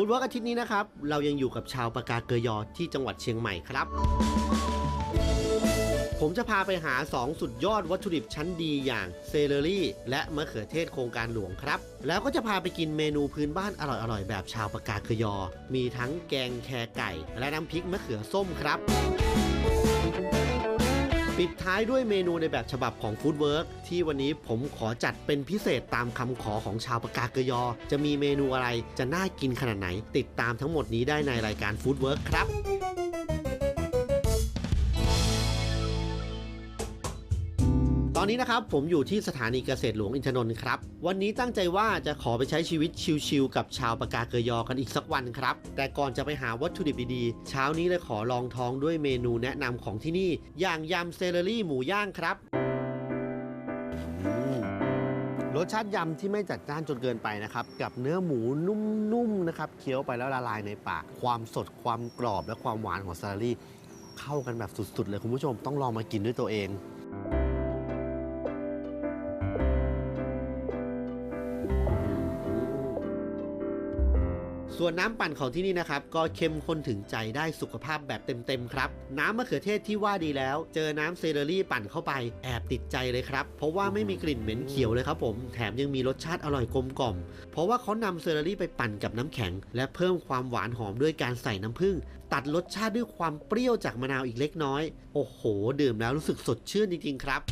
ฟู้ดเวิร์กอาทิตย์นี้นะครับ เรายังอยู่กับชาวปากาเกยอที่จังหวัดเชียงใหม่ครับ ผมจะพาไปหา 2 สุดยอดวัตถุดิบชั้นดีอย่างเซเลอรี่ และมะเขือเทศโครงการหลวงครับ แล้วก็จะพาไปกินเมนูพื้นบ้านอร่อยๆ แบบชาวปากาเกยอ มีทั้งแกงแคไก่ และน้ำพริกมะเขือส้มครับ ปิดท้ายด้วยเมนูในแบบฉบับของฟู้ดเวิร์กที่วันนี้ผมขอจัดเป็นพิเศษตามคำขอของชาวปากาเกยอ จะมีเมนูอะไรจะน่ากินขนาดไหน ติดตามทั้งหมดนี้ได้ในรายการฟู้ดเวิร์กครับ ตอนนี้นะครับผมอยู่ที่สถานีเกษตรหลวงอินทนนท์ครับ วันนี้ตั้งใจว่าจะขอไปใช้ชีวิตชิลๆกับชาวปากาเกยอกันอีกสักวันครับ แต่ก่อนจะไปหาวัตถุดิบดีๆ เช้านี้เลยขอลองท้องด้วยเมนูแนะนำของที่นี่ อย่างยำเซเลอรี่หมูย่างครับรสชาติยำที่ไม่จัดจ้านจนเกินไปนะครับ กับเนื้อหมูนุ่มๆนะครับเคี้ยวไปแล้วละลายในปาก ความสดความกรอบและความหวานของเซเลอรี่ เข้ากันแบบสุดๆ เลยคุณผู้ชมต้องลองมากินด้วยตัวเอง ส่วนน้ำปั่นของที่นี่นะครับ ก็เข้มข้นถึงใจได้สุขภาพแบบเต็มๆครับ น้ำมะเขือเทศที่ว่าดีแล้ว เจอน้ำเซเลอรี่ปั่นเข้าไปแอบติดใจเลยครับ เพราะว่าไม่มีกลิ่นเหม็นเขียวเลยครับผม แถมยังมีรสชาติอร่อยกลมกล่อม เพราะว่าเขานำเซเลอรี่ไปปั่นกับน้ำแข็ง และเพิ่มความหวานหอมด้วยการใส่น้ำผึ้งตัดรสชาติด้วยความเปรี้ยวจากมะนาวอีกเล็กน้อย โอ้โห ดื่มแล้วรู้สึกสดชื่นจริงๆครับ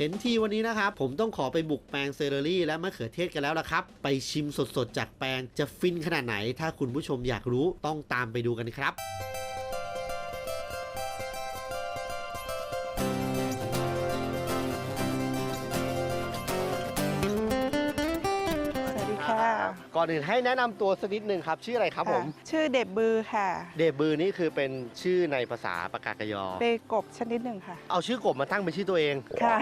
เห็นทีวันนี้นะครับ ผมต้องขอไปบุกแปลงเซเลอรี่และมะเขือเทศกันแล้วละครับ ไปชิมสดๆจากแปลงจะฟินขนาดไหน ถ้าคุณผู้ชมอยากรู้ต้องตามไปดูกันครับ ค่ะก่อนอื่นให้แนะนำตัวสักนิดหนึ่งครับชื่ออะไรครับผมะชื่อเด็บบือค่ะ เดบือนี่คือเป็นชื่อในภาษาปากากยอ เป็นกบชนิดหนึ่งค่ะ เอาชื่อกบมาตั้งเป็นชื่อตัวเอง ค่ะ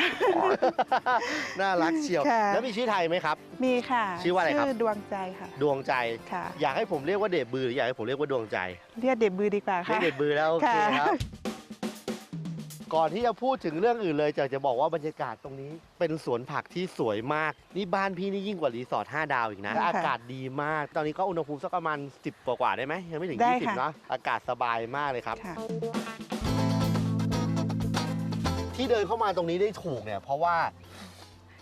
น่ารักเชียว ค่ะ แล้วมีชื่อไทยไหมครับ มีค่ะชื่อว่าอะไรครับชื่อดวงใจค่ะ ดวงใจ ค่ะ อยากให้ผมเรียกว่าเดบือหรืออยากให้ผมเรียกว่าดวงใจ เรียกเด็บบือดีกว่าเรียค่ะกเดบือแล้วโอเคค่ะ ครับ ก่อนที่จะพูดถึงเรื่องอื่นเลยจะจะบอกว่าบรรยากาศตรงนี้ เป็นสวนผักที่สวยมาก นี่บ้านพี่นี่ยิ่งกว่ารีสอร์ท5ดาวอีกนะและอากาศดีมาก ตอนนี้ก็อุณหภูมิสักประมาณ 10 กว่าๆได้ไหมยังไม่ถึง ได้20ค่ะเนาะอากาศสบายมากเลยครับ ค่ะ ที่เดินเข้ามาตรงนี้ได้ถูกเนี่ยเพราะว่า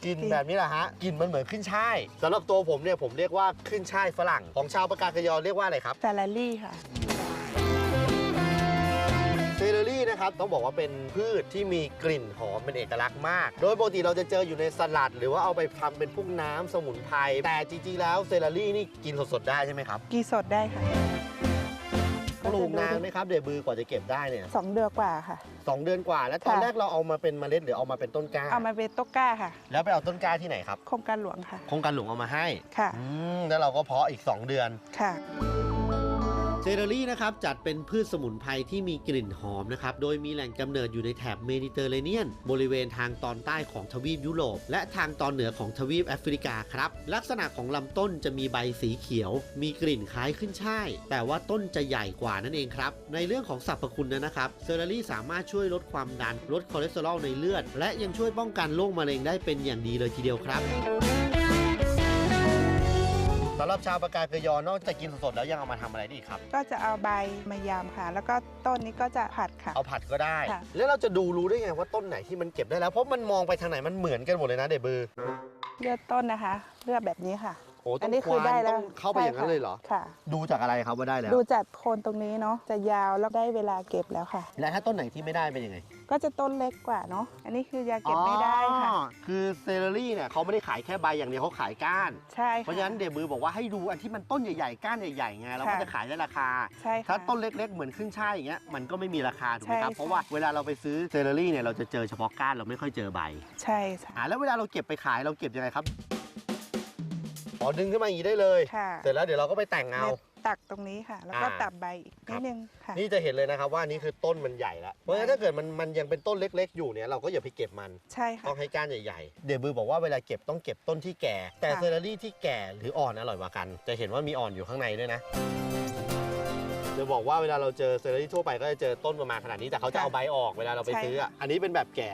กินกลิ่นแบบนี้แหละฮะกลินมันเหมือนขึ้นช่ายสำหรับตัวผมเนี่ยผมเรียกว่าขึ้นช่ายฝรั่ง ของชาวปากากยอเรียกว่าอะไรครับ ซาลารี่ค่ะ เซเลอรี่นะครับต้องบอกว่าเป็นพืชที่มีกลิ่นหอมเป็นเอกลักษณ์มาก โดยปกติเราจะเจออยู่ในสลัด หรือว่าเอาไปทำเป็นพวกน้ำสมุนไพรแต่จริงๆแล้วเซเลอรี่นี่กินสดๆได้ใช่ไหมครับกีสดได้ค่ะปลูกนานไหมครับเดบือกว่าจะเก็บได้เนี่ยสองเดือนกว่าค่ะสองเดือนกว่า แล้วตอนค่ะแรกเราเอามาเป็นเมล็ดหรือเอามาเป็นต้นกล้าเอามาเป็นโต๊ะก้าค่ะ แล้วไปเอาต้นกล้าที่ไหนครับโครงการหลวงค่ะโครงการหลวงเอามาให้ค่ะอืมแล้วเราก็เพาะอีก 2 เดือนค่ะ เซเลอรี่นะครับจัดเป็นพืชสมุนไพรที่มีกลิ่นหอมนะครับโดยมีแหล่งกำเนิดอยู่ในแถบเมดิเตอร์เรเนียน บริเวณทางตอนใต้ของทวีปยุโรป และทางตอนเหนือของทวีปแอฟริกาครับ ลักษณะของลำต้นจะมีใบสีเขียว มีกลิ่นคล้ายขึ้นช่าย แต่ว่าต้นจะใหญ่กว่านั่นเองครับ ในเรื่องของสรรพคุณนะครับเซเลอรี่สามารถช่วยลดความดันลดคอเลสเตอรอลในเลือด และยังช่วยป้องกันโรคมะเร็งได้เป็นอย่างดีเลยทีเดียวครับ สำหรับชาวปากาเกยอนอกจากกินสดๆแล้วยังเอามาทำอะไรได้อีกครับ ก็จะเอาใบมายำค่ะ แล้วก็ต้นนี้ก็จะผัดค่ะ เอาผัดก็ได้ ค่ะ แล้วเราจะดูรู้ได้ไงว่าต้นไหนที่มันเก็บได้แล้ว เพราะมันมองไปทางไหนมันเหมือนกันหมดเลยนะเดบือเลือดต้นนะคะ เลือดแบบนี้ค่ะ โอ้ต้อัอนงนี้คคือวานได้แล้ต้วองเข้าไปอย่างนั้นเลยเหรอ ค่ะ ดูจากอะไรครับว่าได้แล้วดูจากโคนตรงนี้เนาะจะยาวแล้วได้เวลาเก็บแล้วค่ะ และถ้าต้นไหนที่ไม่ได้เป็นยังไง ก็จะต้นเล็กกว่าเนาะอันนี้คือยาเก็บไม่ได้ค่ะ อ๋อคือเซเลอรี่เนี่ยเขาไม่ได้ขายแค่ใบอย่างเดียวเขาขายก้าน ใช่ค่ะเพราะฉะนั้นเดบือบอกว่าให้ดูอันที่มันต้นใหญ่ๆ ก้านใหญ่ๆไงเราก็ค่ะจะขายได้ราคา ใช่ค่ะถ้าต้นเล็กๆ เหมือนขึ้นช่ายอย่างเงี้ยมันก็ไม่มีราคาถูกไหมครับ ใช่ค่ะเพราะว่าเวลาเราไปซื้อเซเลอรี่เนี่ยเราจะเจอเฉพาะก้านเราไม่ค่อยเจอใบใช่ค่ะอ่าแล้วเวลาเราเก็บไปขายเราเก็บยังไงครับอ๋อดึงขึ้นมาอย่างนี้ได้เลย ค่ะ เสร็จแล้วเดี๋ยวเราก็ไปแต่งเอาเม็ด ตักตรงนี้ค่ะ แล้วก็อ่าตับใบอีกครันิบดนึงค่ะ นี่จะเห็นเลยนะครับว่านี่คือต้นมันใหญ่แล้วเพราะฉะนั้นถ้าเกิดมันมันยังเป็นต้นเล็ก ๆ อยู่เนี่ยเราก็อย่าไปเก็บมัน ใช่ค่ะต้องให้ก้านใหญ่ๆ เดบือบอกว่าเวลาเก็บต้องเก็บต้นที่แก่ แต่ค่ะ เซเลอรี่ที่แก่หรืออ่อนอร่อยกว่ากัน จะเห็นว่ามีอ่อนอยู่ข้างในด้วยนะ จะบอกว่าเวลาเราเจอเซเลอรี่ทั่วไปก็จะเจอต้นประมาณขนาดนี้แต่เขาจะเอาใบออกเวลาเราไปซื้ออะอันนี้เป็นแบบแก่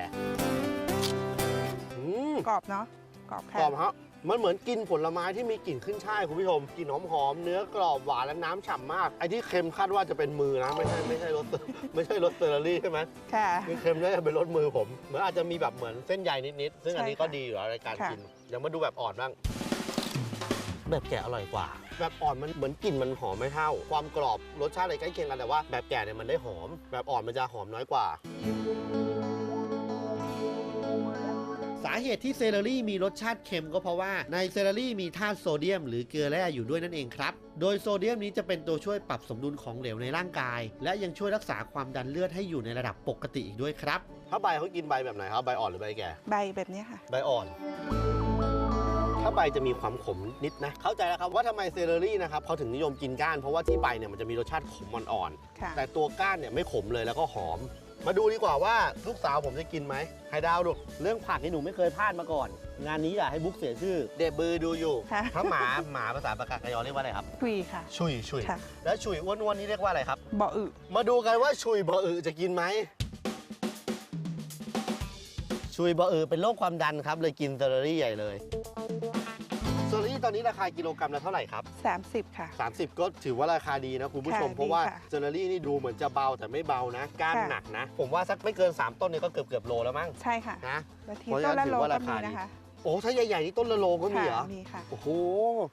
อืมกรอบเนาะกรอบค่ะ กรอบฮะ มันเหมือนกินผลไม้ที่มีกลิ่นขึ้นช่ายคุณผู้ชมกลิ่นหอมๆเนื้อกรอบหวานและน้ำฉ่ำมากไอ้ที่เค็มคาดว่าจะเป็นมือนะไม่ใช่ไม่ใช่รสไม่ใช่รสเตอร์รี่ใช่ไหมค่ะ คือเค็มน่าจะเป็นรสมือผมเหมือนอาจจะมีแบบเหมือนเส้นใยนิดๆซึ่งอันนี้ใช่ก็ค่ะดีอยู่แล้วในการค่ะกินเดี๋ยวมาดูแบบอ่อนบ้างแบบแก่อร่อยกว่า แบบอ่อนมันเหมือนกลิ่นมันหอมไม่เท่า ความกรอบรสชาติอะไรใกล้เคียงกันแต่ว่าแบบแก่เนี่ยมันได้หอม แบบอ่อนมันจะหอมน้อยกว่า สาเหตุที่เซเลอรี่มีรสชาติเค็มก็เพราะว่าในเซเลอรี่มีธาตุโซเดียม หรือเกลือแร่อยู่ด้วยนั่นเองครับ โดยโซเดียมนี้จะเป็นตัวช่วยปรับสมดุลของเหลวในร่างกาย และยังช่วยรักษาความดันเลือดให้อยู่ในระดับปกติอีกด้วยครับ ถ้าใบเขากินใบแบบไหนครับใบอ่อนหรือใบแก่ ใบแบบนี้ค่ะ ใบอ่อน ถ้าใบจะมีความขมนิดนะ เข้าใจแล้วครับว่าทำไมเซเลอรี่นะครับเขาถึงนิยมกินก้านเพราะว่าที่ใบเนี่ยมันจะมีรสชาติขมอ่อนค่ะๆแต่ตัวก้านเนี่ยไม่ขมเลยแล้วก็หอม มาดูดีกว่าว่าลูกสาวผมจะกินไหมไฮดาวดูเรื่องผักนี่หนูไม่เคยพลาดมาก่อน งานนี้อย่าให้บุ๊กเสียชื่อ เดบบือดูอยู่ค่ะ ถ้าหมาหมาภาษาปากากยอเรียกว่าอะไรครับ คุยค่ะ ชุยชุยค่ะ แล้วชุยอ้วนๆนี่เรียกว่าอะไรครับ บ่ออึมาดูกันว่าชุยบะอือจะกินไหม ชุยบะอือเป็นโรคความดันครับ เลยกินเซอร์รี่ใหญ่เลย เซอร์รี่ตอนนี้ราคากิโลกรัมละเท่าไหร่ครับ 30 ค่ะ 30 ก็ถือว่าราคาดีนะคุณผู้ชม ค่ะเพราะว่าดีค่ะเซอร์รี่นี่ดูเหมือนจะเบาแต่ไม่เบานะก้านค่ะหนักนะ ผมว่าสักไม่เกิน 3 ต้นนี่ก็เกือบเกือบๆโลแล้วมั้งใช่ค่ะนะบางทีเพราะฉะต้นั้นนละโลถือว่าก็ราคามีดีนะคะโอ้ถ้าใหญ่ๆนี่ต้นละโลก็มีเหรอ ค่ะมีค่ะ โอ้โห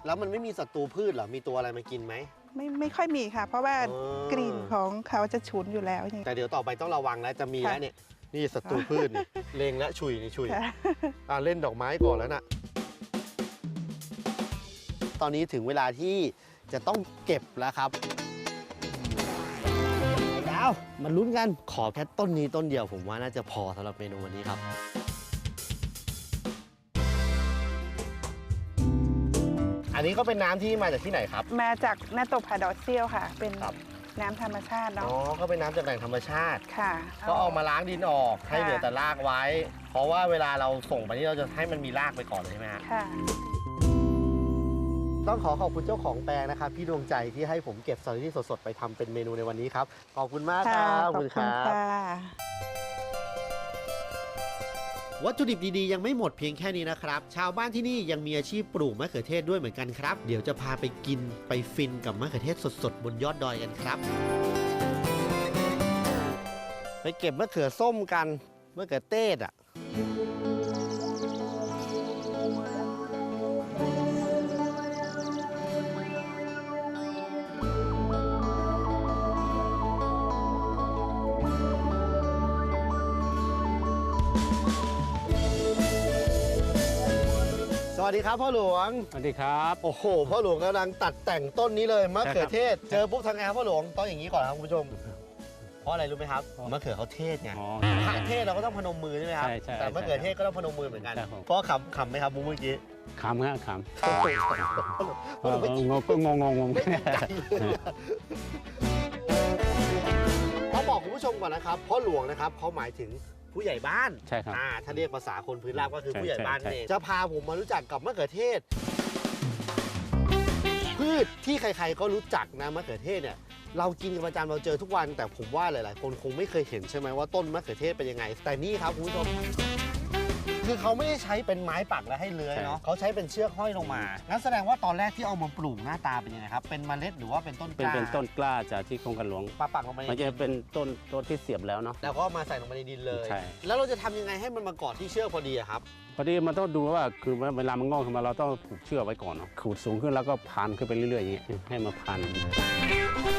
แล้วมันไม่มีศัตรูพืชเหรอ มีตัวอะไรมากินไหมไม่ไม่ค่อยมีค่ะ เพราะว่าเออกลิ่นของเขาจะฉุนอยู่แล้วอย่างนี้แต่เดี๋ยวต่อไปต้องระวังแล้วจะมีค่ะแล้วเนี่ย นี่ศัตรูพืชนี่ เลงและชุยนี่ชุย ค่ะ อ่าเล่นดอกไม้ก่อนแล้วน่ะ ตอนนี้ถึงเวลาที่จะต้องเก็บแล้วครับดาวมาลุ้นกันขอแค่ต้นนี้ต้นเดียวผมว่าน่าจะพอสำหรับเมนูวันนี้ครับ อันนี้ก็เป็นน้ำที่มาจากที่ไหนครับ มาจากนาโตพาดอสเซียลค่ะ เป็นครับ น้ำธรรมชาติอ๋อเนาะก็เป็นน้ำจากแหล่งธรรมชาติ ค่ะ ก็เอามาล้างดินออกให้ค่ะ เหลือแต่รากไว้ เพราะว่าเวลาเราส่งไปนี่เราจะให้มันมีรากไปก่อนเลยใช่ไหมฮะค่ะ ต้องขอขอบคุณเจ้าของแปลงนะครับพี่ดวงใจที่ให้ผมเก็บสตรอเบอรี่สดๆไปทำเป็นเมนูในวันนี้ครับ ขอบคุณมากคค่ะรับขอบคุณรับ ค่ะ วัตถุดิบดีๆ ยังไม่หมดเพียงแค่นี้นะครับ ชาวบ้านที่นี่ยังมีอาชีพปลูกมะเขือเทศด้วยเหมือนกันครับ เดี๋ยวจะพาไปกินไปฟินกับมะเขือเทศสดๆ บนยอดดอยกันครับ ไปเก็บมะเขือส้มกันมะเขือเทศอะ วัสดีครับพ่อหลวง สวัสดีครับ โอ้โห พ่อหลวงกำลังตัดแต่งต้นนี้เลยมะเขือเทศ เจอปุ๊บทำไงครับพ่อหลวงต้องอย่างนี้ก่อนครับคุณผู้ชม เพราะอะไรรู้ไหมครับเพราะมะเขือเขาเทศไงอ๋อพระเทศเราก็ต้องพนมมือใช่ไหมครับใช่ใช่แต่มะเขือเทศก็ต้องพนมมือเหมือนกันใช่ผมเพราะขำขำไหมครับมุกเมื่อกี้ขำฮะขพ่อหลวงำพ่อหลวงไม่จริงงงก็งงงงไม่จริงใจเลยต้องบอกคุณผู้ชมก่อนนะครับพ่อหลวงนะครับเขาหมายถึง ผู้ใหญ่บ้านใช่ครับ อ่าถ้าเรียกภาษาคนพื้นราบก็คือใช่ผู้ใหญ่บ้านใช่นั่นเองจะพาผมมารู้จักกับมะเขือเทศ พืชที่ใครๆก็รู้จักนะมะเขือเทศเนี่ย เรากินกันประจำเราเจอทุกวัน แต่ผมว่าหลายๆ คนคงไม่เคยเห็นใช่ไหมว่าต้นมะเขือเทศเป็นยังไง แต่นี่ครับคุณผู้ชม คือเขาไม่ได้ใช้เป็นไม้ปักแล้วให้เลื้อยเนาะเขาใช้เป็นเชือกห้อยลงมางั้นแสดงว่าตอนแรกที่เอามาปลูกหน้าตาเป็นยังไงครับเป็นเมล็ดหรือว่าเป็นต้นกเป็นล้าเป็นต้นกล้าจากที่โครงการหลวงปาปักลงมาในมันจะเป็นต้นต้นที่เสียบแล้วเนาะ แล้วก็มาใส่ลงไปในดินเลย ใช่ แล้วเราจะทำยังไงให้มันมาเกาะที่เชือกพอดีอะครับ พอดีมันต้องดูว่าคือเวลามันงอกขึ้นมาเราต้องผูกเชือกไว้ก่อนเนาะขูดสูงขึ้นแล้วก็พันขึ้นไปเรื่อยๆอย่างเงี้ยให้มันพันพ่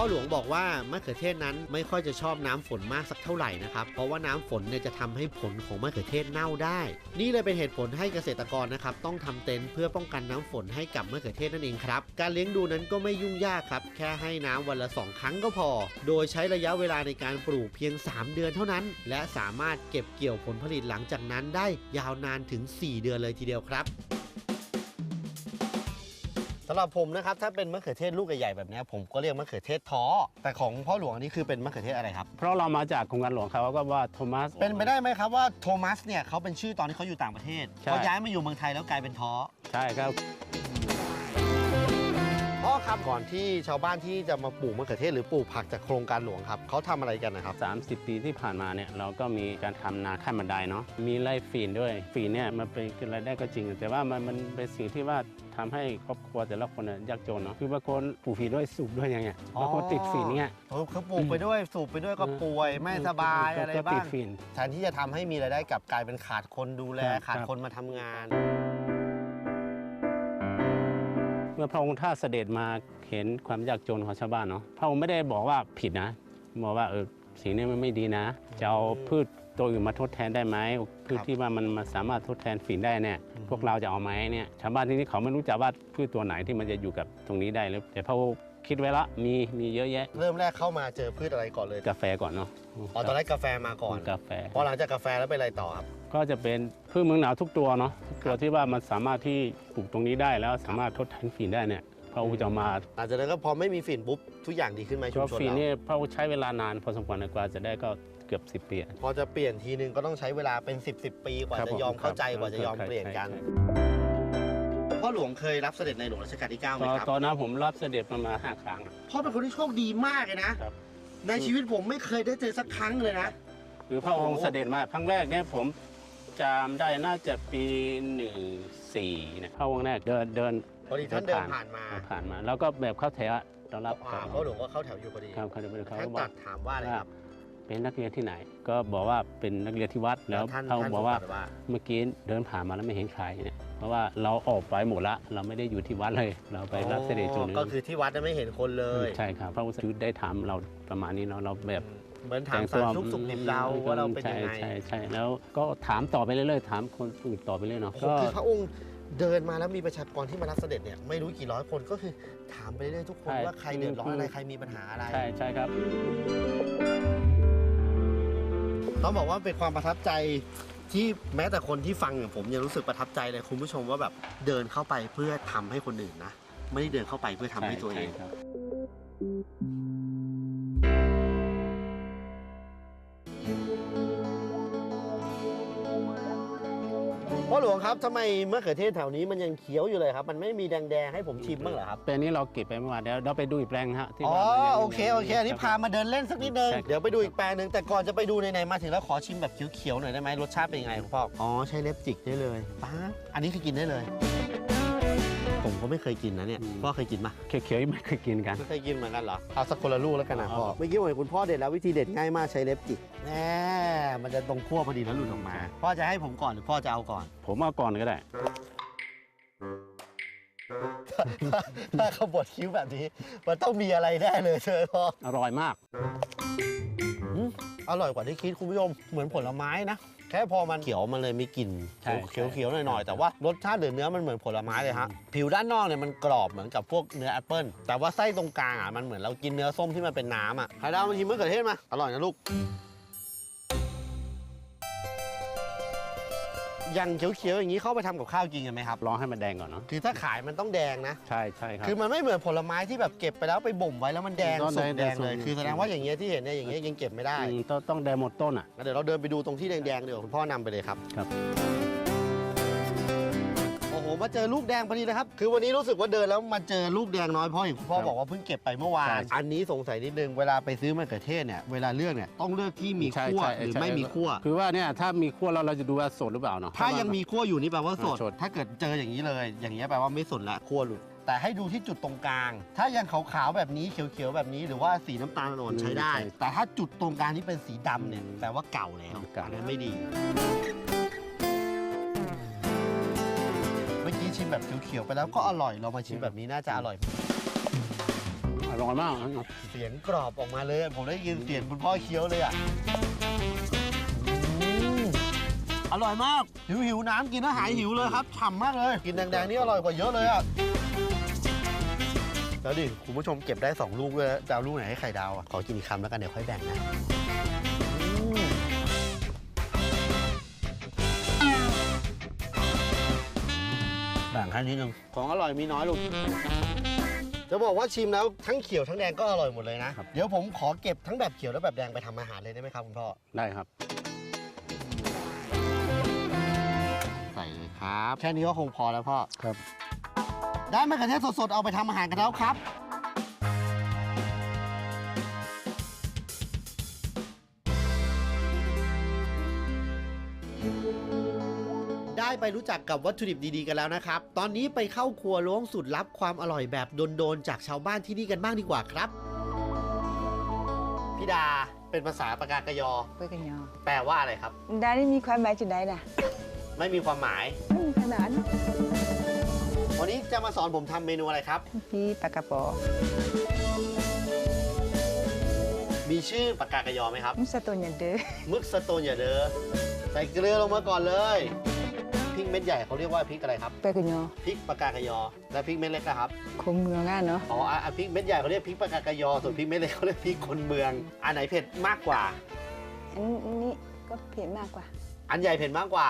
อหลวงบอกว่ามะเขือเทศนั้นไม่ค่อยจะชอบน้ำฝนมากสักเท่าไหร่นะครับ เพราะว่าน้ำฝนเนี่ยจะทำให้ผลของมะเขือเทศเน่าได้ นี่เลยเป็นเหตุผลให้เกษตรกรนะครับต้องทำเต็นท์เพื่อป้องกันน้ำฝนให้กับมะเขือเทศนั่นเองครับ การเลี้ยงดูนั้นก็ไม่ยุ่งยากครับ แค่ให้น้ำวันละ 2 ครั้งก็พอ โดยใช้ระยะเวลาในการปลูกเพียง 3 เดือนเท่านั้น และสามารถเก็บเกี่ยวผลผลิตหลังจากนั้นได้ยาวนานถึง 4 เดือนเลยทีเดียวครับ สำหรับผมนะครับถ้าเป็นมะเขือเทศลูกใหญ่ๆแบบเนี้ยผมก็เรียกมะเขือเทศท้อแต่ของพ่อหลวงนี่คือเป็นมะเขือเทศอะไรครับ เพราะเรามาจากโครงการหลวงเขาก็ว่าโทมัส เป็นไปได้ไหมครับว่าโทมัสเนี่ยเขาเป็นชื่อตอนที่เขาอยู่ต่างประเทศใช่พอย้ายมาอยู่เมืองไทยแล้วกลายเป็นท้อ ใช่ครับพ่อ คครับ ก่อนที่ชาวบ้านที่จะมาปลูกมะเขือเทศหรือปลูกผักจากโครงการหลวงครับเขาทำอะไรกันนะครับ 30 ปีที่ผ่านมาเนี่ยเราก็มีการทำนาขั้นบันไดเนาะมีไร่ฟีนด้วยฟีนเนี่ยมันเป็นรายได้ก็จริง แต่ว่ามันมันเป็นสิ่งที่ว่าทำให้ครอบครัวแต่ละคนน่ะยากจนเนาะคือบางคนปลูกฟีนด้วยสูบด้วยอย่างเงี้ยบางคนติดฟีนเนี่ย เออเขาปลูกไปด้วยสูบไปด้วยก็ป่วยไม่สบายอะไรก็บ้าติงดฟีนแทนที่จะทำให้มีรายได้กลับกลายเป็นขาดคนดูแล ครับ ขาดครับคนมาทำงานเมื่อพระองค์ท่านเสด็จมาเห็นความยากจนของชาวบ้านเนาะพระองค์ไม่ได้บอกว่าผิดนะบอกว่าเออสิ่งนี้มันไม่ดีนะจะเอาพืชตัวอื่นมาทดแทนได้ไหมพืชครับที่ว่ามันมันสามารถทดแทนฝิ่นได้เนี่ยอืมพวกเราจะเอาไหมเนี่ยชาวบ้านที่นี่เขาไม่รู้จักว่าพืชตัวไหนที่มันจะอยู่กับตรงนี้ได้หรือแต่พระองค์คิดไว้ละมีมีเยอะแยะ เริ่มแรกเข้ามาเจอพืชอะไรก่อนเลยกาแฟก่อนเนาะอ๋อตอนแรกกาแฟมาก่อนกาแฟพอหลังจากกาแฟแล้วเป็นอะไรต่อครับ ก็จะเป็นพืชเมืองหนาวทุกตัวเนาะทุกตัวที่ว่ามันสามารถที่ปลูกตรงนี้ได้แล้วสามารถทดแทนฝิ่นได้เนี่ยพระองค์จะมาหลังจากนั้นก็พอไม่มีฝิ่นปุ๊บทุกอย่างดีขึ้นไหมเพชุมราะชนฝิ่นเรานี่พระองค์ใช้เวลานานพอสมควรนะกว่าจะได้ก็เกือบ 10 ปีอะพอจะเปลี่ยนทีนึงก็ต้องใช้เวลาเป็น 10บสปีกว่าครับจะผมยอมเข้าใจครับกว่าจะยอมครับเปลี่ยนกันใช่พ่อหลวงเคยรับเสด็จในหลวงรัชกาลที่9ไหมตอนครับตอนนั้นผมรับเสด็จประมาณห้าครั้งอะพ่อเป็นคนที่โชคดีมากเลยนะครับในชีวิตผมไม่เคยได้เจอสักครั้งเลยนะคือพระองค์โอ้เสด็จมาครั้งแรกเนี่ยผม จำได้น่าจะปีหนึ่งสี่เนี่ยพระองค์เนี่ยเดินเดินพอดีท่านเดินผ่านมา ผ่านมา แล้วก็แบบเข้าแถวอะต้อนรับอ่าพ่อหลวงก็เข้าแถวอยู่พอดีครับเขาจะเป็นเขาท่านบอตักดถามว่าอะไรครับเป็นนักเรียนที่ไหน ก็บอกว่าเป็นนักเรียนที่วัดแล้วท่านเขาท่านบอกว่าทรงตรัสว่าเมื่อกี้เดินผ่านมาแล้วไม่เห็นใครเนี่ยเพราะว่าเราออกไปหมดละ เราไม่ได้อยู่ที่วัดเลย เราไปรับเสด็จจุดนึงก็คือที่วัดน่ะไม่เห็นคนเลยใช่ครับพระองค์ชุดได้ถามเราประมาณนี้เนาะเราแบบ เหมือนถามสารทุกข์สุขดิบเราว่าเราเป็นยังไงใช่ใช่ใช่แล้วก็ถามต่อไปเรื่อยๆถามคนอื่นต่อไปเรื่อยเนาะโอ้โหก็คือพระองค์เดินมาแล้วมีประชากรที่มารับเสด็จเนี่ยไม่รู้กี่ร้อยคนก็คือถามไปเรื่อยๆทุกคนว่าใครเดือดร้อนอะไรใครมีปัญหาอะไร ใช่ใช่ครับ ต้องบอกว่าเป็นความประทับใจที่แม้แต่คนที่ฟังอย่างผมยังรู้สึกประทับใจเลยคุณผู้ชมว่าแบบเดินเข้าไปเพื่อทำให้คนอื่นนะ ไม่ได้เดินเข้าไปเพื่อทำให้ตัวเอง หลวงครับทำไมมะเขือเทศแถวนี้มันยังเขียวอยู่เลยครับ มันไม่มีแดงๆให้ผมชิมบ้างเหรอครับแปลงนี้เราเก็บไปเมื่อวานเดี๋ยวเราไปดูอีกแปลงฮะที่อ๋อว่ามันยังโอเคโอเคอันนี้พามาเดินเล่นสักนิดนึงใช่เดี๋ยวไปดูอีกแปลงหนึ่งแต่ก่อนจะไปดูในไหนๆมาถึงแล้วขอชิมแบบเขียวๆหน่อยได้ไหมรสชาติเป็นยังไงคุณพ่ออ๋อใช้เล็บจิกได้เลยป้าบอันนี้คือกินได้เลย ผมก็ไม่เคยกินนะเนี่ยพ่อเคยกินปะเขียวๆไม่เคยกินกันไม่เคยกินเหมือนกันเหรอเอาสักคนละลูกแล้วกันนะเอาพ่อเอาเมื่อกี้ผมเห็นคุณพ่อเด็ดแล้ววิธีเด็ดง่ายมากใช้เล็บจิกแน่มันจะตรงขั้วพอดีแล้วหลุดออกมา พ่อจะให้ผมก่อนหรือพ่อจะเอาก่อน ผมเอาก่อนก็ได้ ถ้าเขาบดคิ้วแบบนี้ มันต้องมีอะไรแน่เลยใช่ไหมพ่ออร่อยมากอืมอร่อยกว่าที่คิดคุณผู้ชมเหมือนผลไม้นะ แค่พอมันเขียวมันเลยมีกลิ่นใช่เขียวใช่เขียวๆหน่อยๆ แต่ว่ารสชาติหรือเนื้อมันเหมือนผลไม้เลยฮะ ผิวด้านนอกเนี่ยมันกรอบเหมือนกับพวกเนื้อแอปเปิ้ลแต่ว่าไส้ตรงกลางอะมันเหมือนเรากินเนื้อส้มที่มันเป็นน้ำอะไข่ดาวมาชิมมะเขือเทศมาอร่อยนะลูก อย่างเขียวๆอย่างนี้เข้าไปทำกับข้าวกินกันไหมครับรอให้มันแดงก่อนเนาะคือถ้าขายมันต้องแดงนะ ใช่ใช่ครับ คือมันไม่เหมือนผลไม้ที่แบบเก็บไปแล้วไปบ่มไว้แล้วมันแดงต้องสุกแดงแดงเลย สุก คือแสดงว่าอย่างเงี้ยที่เห็นเนี่ยอย่างเงี้ยยังเก็บไม่ได้อืมต้องต้องแดงหมดต้นอะงั้นเดี๋ยวเราเดินไปดูตรงที่แดงๆเดี๋ยวคุณพ่อนำไปเลยครับ ครับโอ้โห มาเจอลูกแดงพอดีนะครับ คือวันนี้รู้สึกว่าเดินแล้วมาเจอลูกแดงน้อยเพราะอย่างคุณพ่อครับบอกว่าเพิ่งเก็บไปเมื่อวานใช่อันนี้สงสัยนิดนึงเวลาไปซื้อมะเขือเทศเนี่ยเวลาเลือกเนี่ยต้องเลือกที่มีใช่ขั้วใช่หรือใช่ไม่มีขั้ว คือว่าเนี่ยถ้ามีขั้วเราเราจะดูว่าสดหรือเปล่าเนาะ ถ้ายังมีขั้วอยู่นี่แปลว่าสดอ่าสด ถ้าเกิดเจออย่างนี้เลย อย่างนี้ยแปลว่าไม่สดละขั้วหลุด แต่ให้ดูที่จุดตรงกลาง ถ้ายังขาวๆแบบนี้เขียวๆแบบนี้หรือว่าสีน้ำตาลอ่อนๆใช้ได้ แต่ถ้าจุดตรงกลางที่เป็นสีดำเนี่ยแปลว่าเก่าแล้วอันนั้นไม่ดี เมื่อกี้ชิมแบบเขียวๆไปแล้วก็อร่อยเรามาชิมแบบนี้น่าจะอร่อย อร่อยมากเสียงกรอบออกมาเลย ผมได้ยินเสียงคุณพ่อเคี้ยวเลยอะอืมอร่อยมากหิวหิวๆน้ำกินแล้วหายหิวเลยครับฉ่ำมากเลย กินแดงๆนี่อร่อยกว่าเยอะเลยอะแล้วดิคุณผู้ชมเก็บได้ 2 ลูกด้วยแล้วจะเอาลูกไหนให้ไข่ดาวอะขอกินอีกคำแล้วกันเดี๋ยวค่อยแบ่งนะ แบ่งแค่นี้นึง ของอร่อยมีน้อยลูก จะบอกว่าชิมแล้วทั้งเขียวทั้งแดงก็อร่อยหมดเลยนะ ครับ เดี๋ยวผมขอเก็บทั้งแบบเขียวและแบบแดงไปทำอาหารเลยได้ไหมครับคุณพ่อ ได้ครับ ใส่เลยครับ แค่นี้ก็คงพอแล้วพ่อ ครับ ได้มะเขือเทศสดๆ เอาไปทำอาหารกันแล้วครับ ได้ไปรู้จักกับวัตถุดิบดีๆกันแล้วนะครับ ตอนนี้ไปเข้าครัวล้วงสูตรลับความอร่อยแบบโดนๆจากชาวบ้านที่นี่กันบ้างดีกว่าครับ พี่ดาเป็นภาษาปากกากยอ เพื่อกันยอแปลว่าอะไรครับ ดานี่มีความหมายจุดใดน่ะไม่มีความหมาย ไม่มีขนาดนั้นวันนี้จะมาสอนผมทำเมนูอะไรครับ พี่ปากกระป๋อมีชื่อปากกากยอไหมครับ มุสตัวอย่างเด้อมึกสโตนอย่าเด้อใส่เกลือลงมาก่อนเลย พริกเม็ดใหญ่เขาเรียกว่าพริกอะไรครับเพื่อกันยอพริกปากกากยอ และพริกเม็ดเล็กนะครับ คงเมืองอะเนาะ อ๋ออะอะพริกเม็ดใหญ่เขาเรียกพริกปากกากยอ ส่วนพริกเม็ดเล็กเขาเรียกพริกคนเมือง อันไหนเผ็ดมากกว่า อันนี้ก็เผ็ดมากกว่า อันใหญ่เผ็ดมากกว่า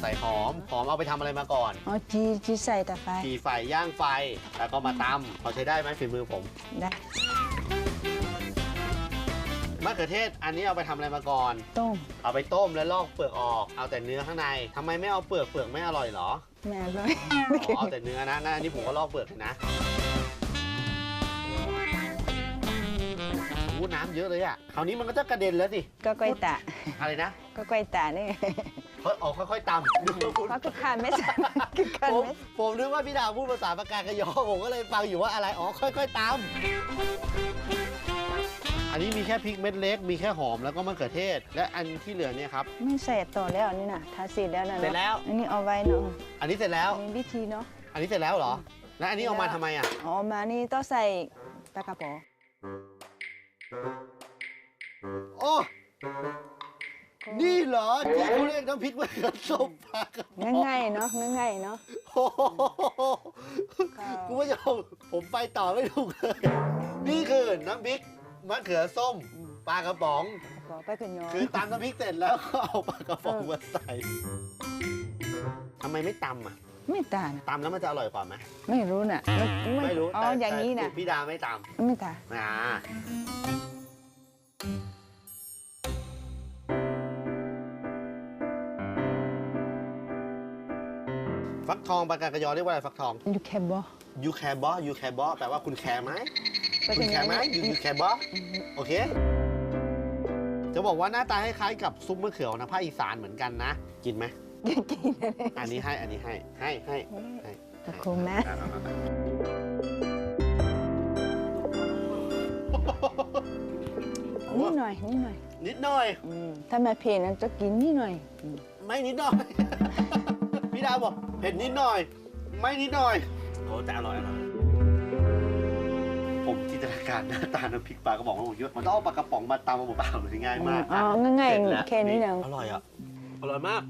ใส่หอม หอมเอาไปทำอะไรมาก่อนอ๋อจีจีใส่ตะไคร้ขี่ไฟย่างไฟ แล้วก็มาตำพอใช้ได้ไหมฝีมือผม ได้ มะเขือเทศอันนี้เอาไปทำอะไรมาก่อน ต้มเอาไปต้มแล้วลอกเปลือกออก เอาแต่เนื้อข้างในทำไมไม่เอาเปลือกเปลือกไม่อร่อยเหรอ แม่อร่อยอ๋อเอาแต่เนื้อนะนั่นอันนี้ผมก็ลอกเปลือกนะโอ้น้ำเยอะเลยอะ คราวนี้มันก็จะกระเด็นแล้วสิ ก็ก้อยตะอะไรนะก็ก้อยตะนี่ค่อยออกค่อยๆตำเพราะก็ขาดไม่ใส่คือขาดผมไม่ผมนึกว่าพี่ดาวพูดภาษาปากกากยอผมก็เลยฟังอยู่ว่าอะไร อ๋อ ค่อยๆตำ อันนี้มีแค่พริกเม็ดเล็ก มีแค่หอมแล้วก็มะเขือเทศ และอันที่เหลือเนี่ยครับ ไม่ใส่ต่อแล้วนี่น่ะทาสีแล้วนะเสร็จแล้ว อันนี้เอาไว้เนาะอันนี้เสร็จแล้ว มีวิธีเนาะ อันนี้เสร็จแล้วเหรอ แล้วอันนี้เอามาทำไมอะอ๋อมานี่ต้องใส่ปลากระป๋อโอ้ นี่เหรอที่เขาเรียกน้ำพริกมะเขือส้มปลากระป๋องง่ายๆเนาะง่ายๆเนาะโอ้โหก็คุณผู้ชมผมไปต่อไม่ถูกเลย นี่คือน้ำพริก มะเขือส้มปลากระป๋อง ขอไปกันยอคือตำน้ำพริกเสร็จแล้วก็เอาปลากระป๋องมาใส่ทำไมไม่ตำอะไม่ตานะตำแล้วมันจะอร่อยกว่าไหมไม่รู้น่ะไม่รู้อ๋อแต่อย่างนี้แต่น่ะพี่ดาไม่ตไม่ตาำอ่าฟักทองปลากากยอเรียกว่าอะไรฟักทองอยู่แคบบอ you care บอ you care บอแปลว่าคุณแคร์ไหมไป คุกัณนแคยอร์ไหม you you care บอโอเค จะบอกว่าหน้าตาคล้ายๆกับซุปมะเขือนะภาคอีสานเหมือนกันนะ กินไหมกินอะไรอันนี้ให้อันนี้ให้ ให้ให้ให้ขอบคุณนะอะเอาๆนิดหน่อย นิดหน่อย นิดหน่อยอืมถ้ามาเพลนั้นจะกินนิดหน่อยอืมไม่นิดหน่อย พี่ดาวบอกเผ็ดนิดหน่อย ไม่นิดหน่อยโอ้แต่อร่อยอร่อย ผมจินตนาการหน้าตาน้ำพริกปลากระป๋องของผมเยอะมันต้องเอาปลากระป๋องมาตำมาหมดเปล่าเลยง่ายมากอ๋อง่ายเสร็จล้วๆแค่นี้เองอร่อยอะอร่อยมาก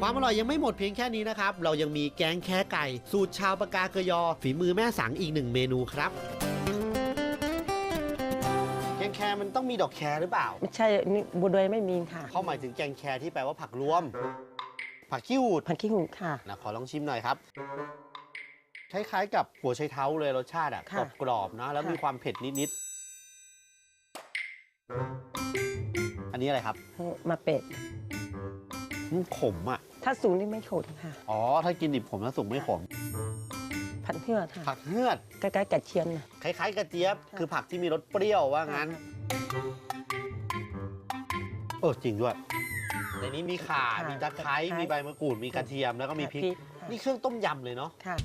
ความอร่อยยังไม่หมดเพียงแค่นี้นะครับ เรายังมีแกงแค่ไก่ สูตรชาวปากาเกยอ ฝีมือแม่สังอีกหนึ่งเมนูครับแกงแคมันต้องมีดอกแคหรือเปล่า ไม่ใช่นี่บัวดอยไม่มีค่ะ เขาหมายถึงแกงแคที่แปลว่าผักรวม ผักขี้หูดพันขี้หูค่ะนะขอลองชิมหน่อยครับ คล้ายๆกับหัวไชเท้าเลยรสชาติอะค่ะ กรอบๆนะแล้วค่ะมีความเผ็ดนิดๆอันนี้อะไรครับมาเป็ด อืมขมอะถ้าสูงนี่ไม่โขดค่ะ อ๋อถ้ากินดิบผมแล้วสุกไม่ขมผัดเพื่อค่ะผักเฮือด ใกล้ๆกระเทียมนะคล้าย ๆ กระเจี๊ยบ ค่ะ คือผักที่มีรสเปรี้ยวว่างั้น เออจริงด้วย ในนี้มีข่ามีตะไคร้ มีใบมะกรูด มีกระเทียม แล้วก็มีพริกค่ะนี่เครื่องต้มยำเลยเนาะ ค่ะ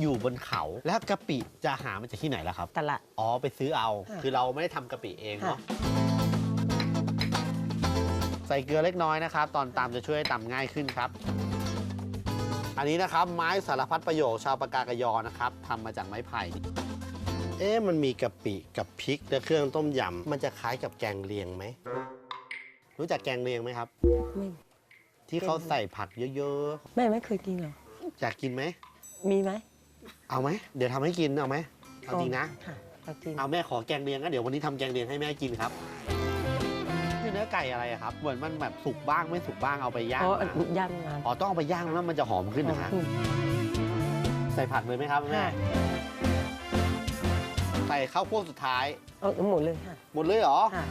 อยู่บนเขาแล้วกะปิจะหามาจากที่ไหนล่ะครับ ตลาด อ๋อไปซื้อเอา ค่ะคือเราไม่ได้ทำกะปิเองเนาะ ค่ะใส่เกลือเล็กน้อยนะครับ ตอนตำจะช่วยให้ตำง่ายขึ้นครับ อันนี้นะครับไม้สารพัดประโยชน์ชาวปากากยอนะครับทำมาจากไม้ไผ่ เอ๊ะมันมีกะปิกับพริกและเครื่องต้มยำมันจะคล้ายกับแกงเลียงไหม รู้จักแกงเลียงไหมครับ ไม่ที่เขาใส่ผักเยอะแม่ไม่เคยกินเหรอ ๆอยากกินไหมมีไหม เอาไหมเดี๋ยวทำให้กินเอาไหมเอาจริงนะ ค่ะเอาจริงเอาแม่ขอแกงเลียงนะเดี๋ยววันนี้ทำแกงเลียงให้แม่กินครับนี่เนื้อไก่อะไรอะครับ เหมือนมันแบบสุกบ้างไม่สุกบ้างเอาไปย่างอ๋อมาย่างงานอ๋อต้องเอาไปย่างแล้วมันจะหอมขึ้นนะฮะอืมใส่ผักเลยไหมครับแม่ค่ะใส่ข้าวคั่วสุดท้ายเอาหมดเลยค่ะหมดเลยเหรอ ค่ะ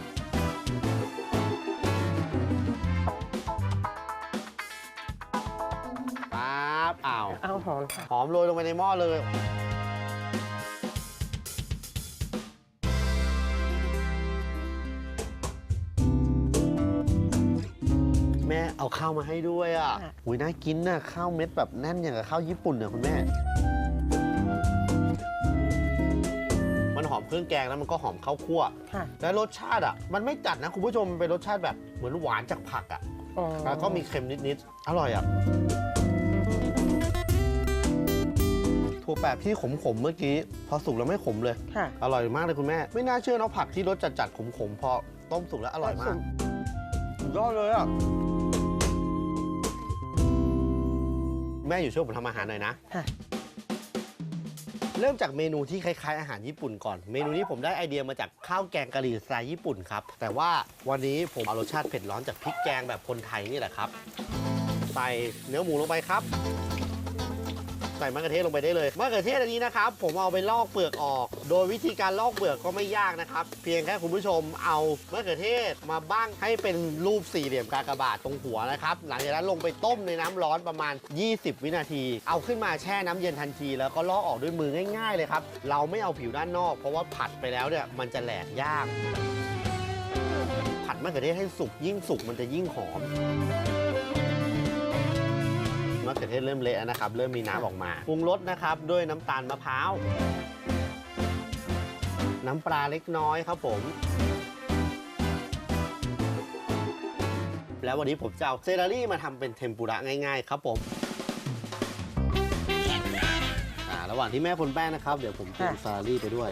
อ้าวหอมค่ะหอมโรยลงไปในหม้อเลย แม่เอาข้าวมาให้ด้วยอะค่อุ้ยน่ากินน่ะข้าวเม็ดแบบแน่นอย่างกับข้าวญี่ปุ่นน่ยคุณแม่ มันหอมเครื่องแกงแล้วมันก็หอมข้าวคั่ว ค่ะและรสชาติอะ มันไม่จัดนะคุณผู้ชมเป็นรสชาติแบบเหมือนหวานจากผักอะอแล้วก็มีเค็มนิด ๆ อร่อยอะ ถั่วแปบที่ขมๆเมื่อกี้ พอสุกแล้วไม่ขมเลย ค่ะอร่อยมากเลยคุณแม่ ไม่น่าเชื่อเนาะผักที่รสจัดๆขมๆพอต้มสุกแล้วอร่อยมากสุดยอดเลยอะแม่อยู่ช่วยผมทำอาหารหน่อยนะ ค่ะ เริ่มจากเมนูที่คล้ายๆอาหารญี่ปุ่นก่อน เมนูนี้ผมได้ไอเดียมาจากข้าวแกงกะหรี่สไตล์ญี่ปุ่นครับ แต่ว่าวันนี้ผมเอารสชาติเผ็ดร้อนจากพริกแกงแบบคนไทยนี่แหละครับ ใส่เนื้อหมูลงไปครับ ใส่มะเขือเทศลงไปได้เลยมะเขือเทศอันนี้นะครับผมเอาไปลอกเปลือกออก โดยวิธีการลอกเปลือกก็ไม่ยากนะครับ เพียงแค่คุณผู้ชมเอามะเขือเทศมาบ้างให้เป็นรูปสี่เหลี่ยมกากบาทตรงหัวนะครับหลังจากนั้นลงไปต้มในน้ำร้อนประมาณ 20 วินาที เอาขึ้นมาแช่น้ำเย็นทันที แล้วก็ลอกออกด้วยมือง่ายๆเลยครับเราไม่เอาผิวด้านนอก เพราะว่าผัดไปแล้วเนี่ยมันจะแหลกยากผัดมะเขือเทศให้สุกยิ่งสุกมันจะยิ่งหอมะเขือเทศเริ่มเละแล้วนะครับ เริ่มมีน้ำออกมาปรุงรสนะครับด้วยน้ำตาลมะพร้าว น้ำปลาเล็กน้อยครับผม แล้ววันนี้ผมจะเอาเซรารี่มาทำเป็นเทมปุระง่าย ๆ ครับผมอ่าระหว่างที่แม่คนแป้งนะครับ เดี๋ยวผมปรุงค่ะเซรารี่ไปด้วย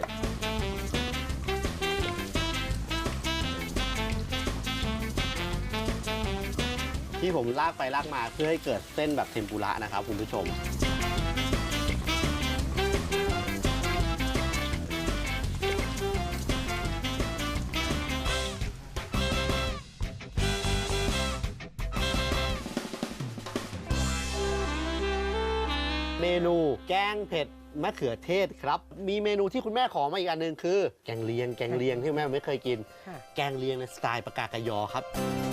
ที่ผมลากไปลากมาเพื่อให้เกิดเส้นแบบเทมปุระนะครับคุณผู้ชม เมนูแกงเผ็ดมะเขือเทศครับ มีเมนูที่คุณแม่ขอมาอีกอันหนึ่งคือ แกงเลียง แกงเลียงที่แม่ไม่เคยกิน ค่ะ แกงเลียงในสไตล์ปากกากยอครับ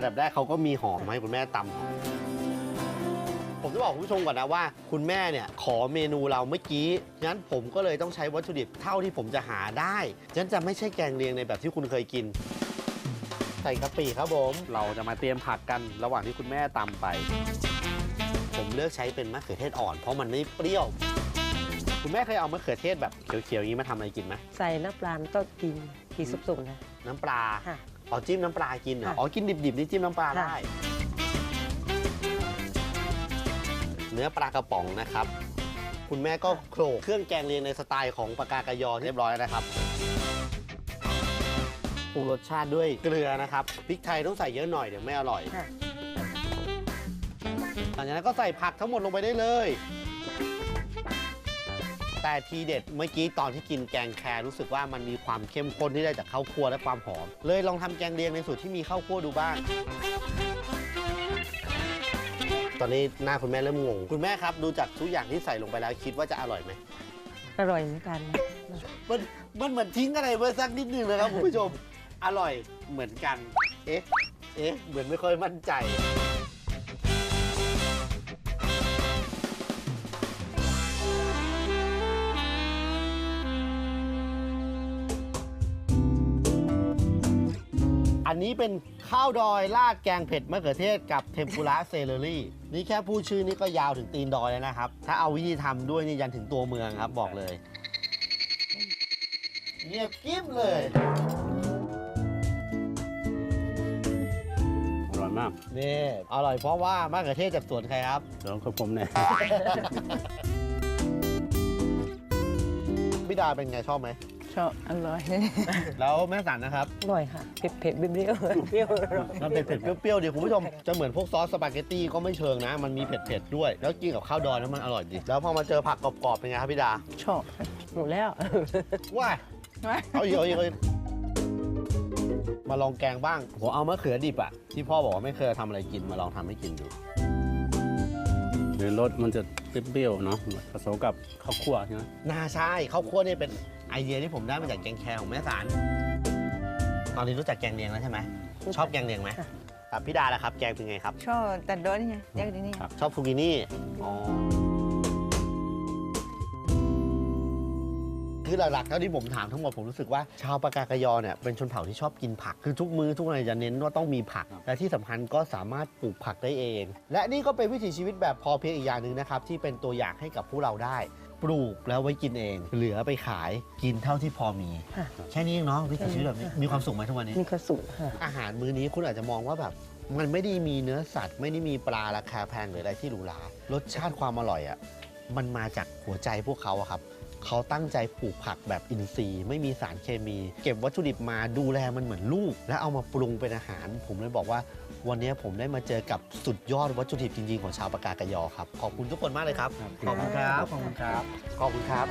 อันดับแรกเขาก็มีหอมมาให้คุณแม่ตำหอมผมจะบอกคุณผู้ชมก่อนนะว่า คุณแม่เนี่ยขอเมนูเราเมื่อกี้ งั้นผมก็เลยต้องใช้วัตถุดิบเท่าที่ผมจะหาได้งั้นจะไม่ใช่แกงเลียงในแบบที่คุณเคยกิน ใส่กะปิครับผม เราจะมาเตรียมผักกันระหว่างที่คุณแม่ตำไป ผมเลือกใช้เป็นมะเขือเทศอ่อน เพราะมันไม่เปรี้ยว คุณแม่เคยเอามะเขือเทศแบบเขียวๆอย่างนี้มาทำอะไรกินไหมใส่น้ำปลาก็กินกีสุกๆนะน้ำปลา ค่ะ อ๋อจิ้มน้ำปลากินเหรอค่ะ อ๋อกินดิบๆนี่จิ้มน้ำปลาค่ะได้ เนื้อปลากระป๋องนะครับ คุณแม่ก็โขลกเครื่องแกงเลียงในสไตล์ของปากกากะยอเรียบร้อยแล้วนะครับปรุงรสชาติด้วยเกลือนะครับพริกไทยต้องใส่เยอะหน่อยเดี๋ยวไม่อร่อย ค่ะ หลังจากนั้นก็ใส่ผักทั้งหมดลงไปได้เลย แต่ทีเด็ดเมื่อกี้ตอนที่กินแกงแครรู้สึกว่ามันมีความเข้มข้นที่ได้จากข้าวคั่วและความหอม เลยลองทำแกงเลียงในสูตรที่มีข้าวคั่วดูบ้าง ตอนนี้หน้าคุณแม่เริ่มงง คุณแม่ครับดูจากทุกอย่างที่ใส่ลงไปแล้วคิดว่าจะอร่อยไหม อร่อยเหมือนกัน มันมันเหมือนทิ้งอะไรไว้สักนิดนึงนะครับคุณผู้ชม อร่อยเหมือนกัน เอ๊ะ เอ๊ะ เหมือนไม่ค่อยมั่นใจ นนี้เป็นข้าวดอยราดแกงเผ็ดมะเขือเทศกับเทมปุระเซเลอรี่ นี่แค่พูดชื่อนี่ก็ยาวถึงตีนดอยแล้วนะครับ ถ้าเอาวิธีทำด้วยนี่ยันถึงตัวเมืองครับบอกเลยเงียบกิ๊บเลย อร่อยมากนี่ อร่อยเพราะว่ามะเขือเทศจากสวนใครครับเดี๋ยวของผมเนี่ยพี่ดาเป็นไงชอบไหม ชอบอร่อย แล้วแม่สันนะครับ อร่อยค่ะ เผ็ดๆเปรี้ยวๆเปรี้ยวอร่อยมันเป็นเผ็ดเปรี้ยวๆเดี๋ยวคุณผู้ชมจะเหมือนพวกซอสสปาเกตตี้ก็ไม่เชิงนะ มันมีเผ็ดๆด้วย แล้วกินกับข้าวดอยแล้วมันอร่อยดี แล้วพอมาเจอผักกรอบๆเป็นไงครับพี่ดาชอบหมดแล้วว้ายว้ายเอาอีกเอาอีกเอาอีกมาลองแกงบ้างผมเอามะเขือดิบอะที่พ่อบอกว่าไม่เคยทำอะไรกินมาลองทำให้กินดูหรือรสมันจะเปรี้ยวๆเนาะผสมกับข้าวคั่วใช่ไหมน่าใช่ข้าวคั่วเนี่ยเป็น ไอเดียที่ผมได้มาจากแกงแครของแม่สาร ตอนนี้รู้จักแกงเลียงแล้วใช่ไหมชอบแกงเลียงไหมค่ะ ครับพี่ดาล่ะครับแกงเป็นไงครับ ชอบแต่โดนนี่ไงอยากดีนี่ชอบฟูกินี่อ๋อเคคือหลักๆเท่าที่ผมถามทั้งหมดผมรู้สึกว่าชาวปากากยอเนี่ยเป็นชนเผ่าที่ชอบกินผัก คือทุกมื้อทุกอะไรจะเน้นว่าต้องมีผัก และที่สำคัญก็สามารถปลูกผักได้เอง และนี่ก็เป็นวิถีชีวิตแบบพอเพียงอีกอย่างหนึ่งนะครับที่เป็นตัวอย่างให้กับพวกเราได้ ปลูกแล้วไว้กินเอง เหลือไปขายกินเท่าที่พอมี ค่ะ แค่นี้เองเนาะวิถีชีวิตแบบนี้มีความสุขไหมทุกวันนี้ มีกระสุนค่ะ อาหารมื้อนี้คุณอาจจะมองว่าแบบ มันไม่ได้มีเนื้อสัตว์ ไม่ได้มีปลาราคาแพงหรืออะไรที่หรูหรารสชาติความอร่อยอะ่ะมันมาจากหัวใจพวกเขาอะครับเขาตั้งใจปลูกผักแบบอินทรีย์ ไม่มีสารเคมี เก็บวัตถุดิบมาดูแลมันเหมือนลูก แล้วเอามาปรุงเป็นอาหาร ผมเลยบอกว่า วันนี้ผมได้มาเจอกับสุดยอดวัตถุดิบจริง ๆ ของชาวปากากยอครับ ขอบคุณทุกคนมากเลยครับ ขอบคุณครับ ขอบคุณครับ ขอบคุณครับ